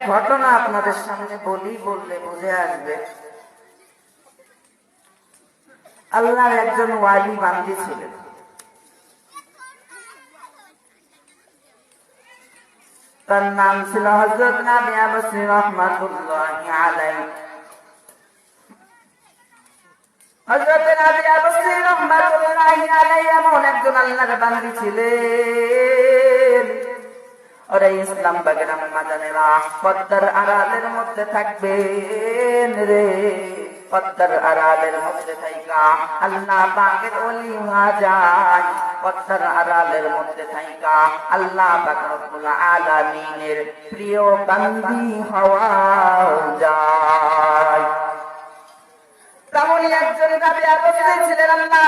ঘটনা আপনাদের সামনে বলি বললে বুঝে আসবে। আল্লাহর একজন ওয়ালি বান্দি ছিলেন। তার নাম ছিল হজরত নাবি আবসি রহমাতুল্লাহ আলাইহি। হযরত নবী আবসি রহমাতুল্লাহি আলাইহি এমন একজন আল্লাহর বান্দী ছিলেন। ইসলাম পদ্মার আড়ালের মধ্যে থাকবেন রে। পদ্মার আড়ালের মধ্যে থাইকা, আল্লাহ পাকের ওলি যায়। পদ্মার আড়ালের মধ্যে থাইকা, আল্লাহ আলামিনের প্রিয় বান্দি হওয়া যায়। একজন ছিলেন আল্লাহ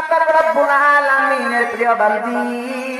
আলামিনের প্রিয় বান্দি।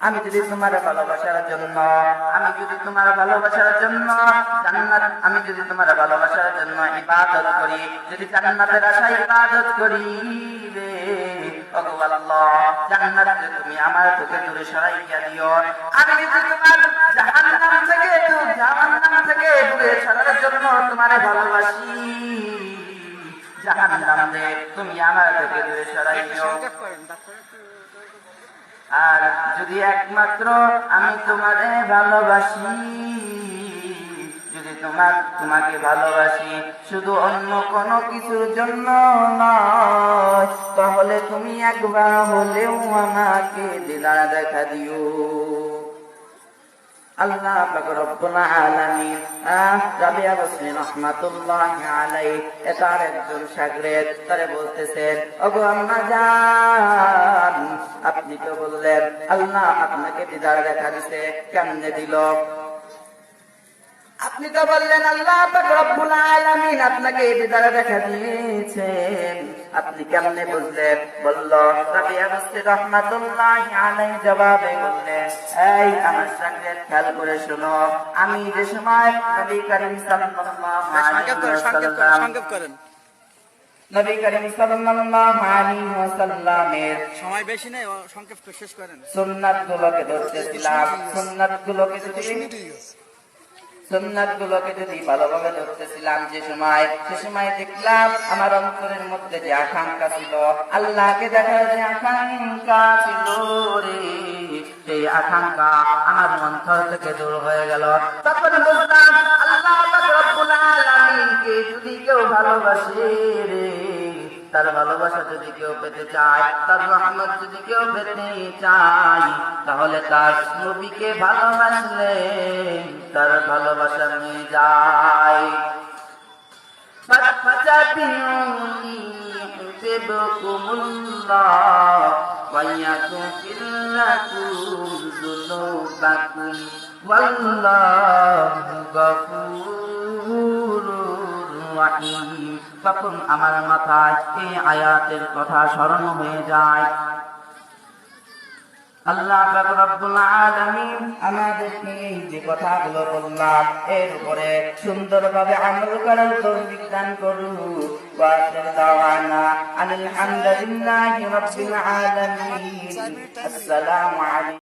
আমি যদি তোমার ভালোবাসার জন্য, আমি যদি তোমার ভালোবাসার জন্য জান্নাত, আমি যদি তোমার ভালোবাসার জন্য ইবাদত করি, যদি জান্নাতের আশায় ইবাদত করি রে তুমি আমার থেকে দূরে সরাইয়া তুমি আমার থেকে দূরে সরাই দিও আর যদি একমাত্র আমি তোমারে ভালোবাসি, যদি তোমার, তোমাকে ভালোবাসি শুধু অন্য কোনো কিছুর জন্য নয়, তাহলে তুমি একবার হলেও আমাকে দিদার দেখা দিও। আল্লাহ পাক রব্বুল আলামিন রাবিয়া একজন তারে বলতেছেন, ওগো আম্মা জান, আপনি তো বললেন, আল্লাহ আপনাকে দিদার দেখা দিতে কেমনে দিল? আপনি তো বললেন আল্লাহ রব্বুল আলামিন আপনাকে এই দিদারে দেখা দিয়েছেন। আপনি কেমনে বুঝলেন? বলল রাবিয়া রাহমাতুল্লাহি আলাইহি জবাবে বললেন এই আমার সঙ্গে খেয়াল করে শোনো আমি যে সময় নবী করিম সাল্লাল্লাহু আলাইহি ওয়াসাল্লাম সংক্ষেপ করেন। নবী করিম সাল্লাল্লাহু আলাইহি ওয়াসাল্লামের সময় বেশি নেই সংক্ষেপ শেষ করেন। সুন্নাত গুলোকে ধরতেছিলাম সুন্নাত গুলোকে যদি সুন্নাত গুলোকে যদি ভালোভাবে ধরতেছিলাম যে সময়, সে সময় দেখলাম আমার অন্তরের মধ্যে যে আকাঙ্ক্ষা ছিল। আল্লাহকে দেখার যে আকাঙ্ক্ষা ছিল রে, সেই আকাঙ্ক্ষা আমার অন্তর থেকে দূর হয়ে গেল। তখন বুঝলাম আল্লাহ যদি কেউ ভালোবাসে রে তার ভালোবাসা যদি কেউ পেতে চায় তার রহমত যদি কেউ পেতে চায় তাহলে তার নবীকে ভালোবাসলে তার ভালোবাসা নিয়ে যায় فاتبعوني يحببكم الله ويغفر لكم ذنوبكم والله غفور রাহিম তখন আমার মাথায় এই আয়াতের কথা স্মরণ হয়ে যায়। আল্লাহ আমাদেরকে যে কথাগুলো বললাম, এর উপরে সুন্দরভাবে আমল করার তৌফিক দান আসসালামু আলাইকুম।